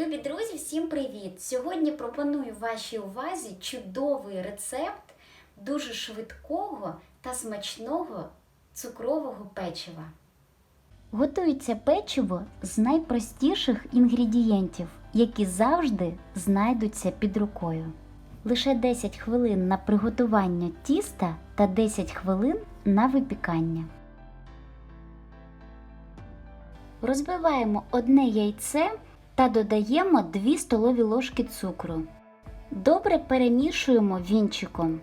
Любі друзі, всім привіт! Сьогодні пропоную вашій увазі чудовий рецепт дуже швидкого та смачного цукрового печива. Готується печиво з найпростіших інгредієнтів, які завжди знайдуться під рукою. Лише 10 хвилин на приготування тіста та 10 хвилин на випікання. Розбиваємо одне яйце та додаємо 2 столові ложки цукру. Добре перемішуємо вінчиком.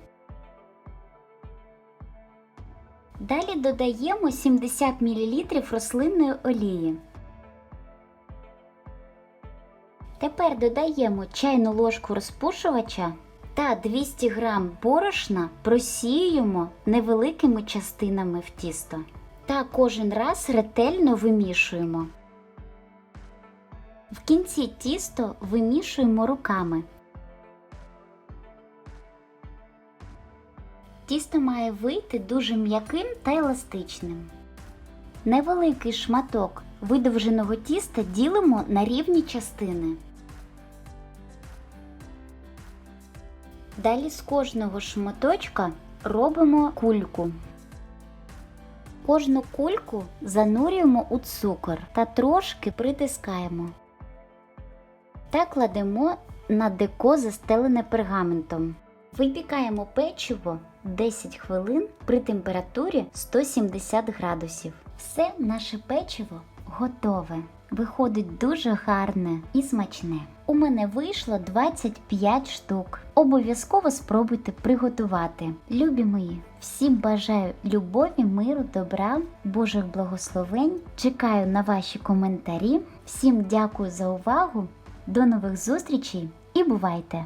Далі додаємо 70 мл рослинної олії. Тепер додаємо чайну ложку розпушувача та 200 г борошна просіюємо невеликими частинами в тісто. Та кожен раз ретельно вимішуємо. В кінці тісто вимішуємо руками. Тісто має вийти дуже м'яким та еластичним. Невеликий шматок видовженого тіста ділимо на рівні частини. Далі з кожного шматочка робимо кульку. Кожну кульку занурюємо у цукор та трошки притискаємо. Та кладемо на деко застелене пергаментом. Випікаємо печиво 10 хвилин при температурі 170 градусів. Все наше печиво готове. Виходить дуже гарне і смачне. У мене вийшло 25 штук. Обов'язково спробуйте приготувати. Любі мої, всім бажаю любові, миру, добра, Божих благословень. Чекаю на ваші коментарі. Всім дякую за увагу. До нових зустрічей і бувайте!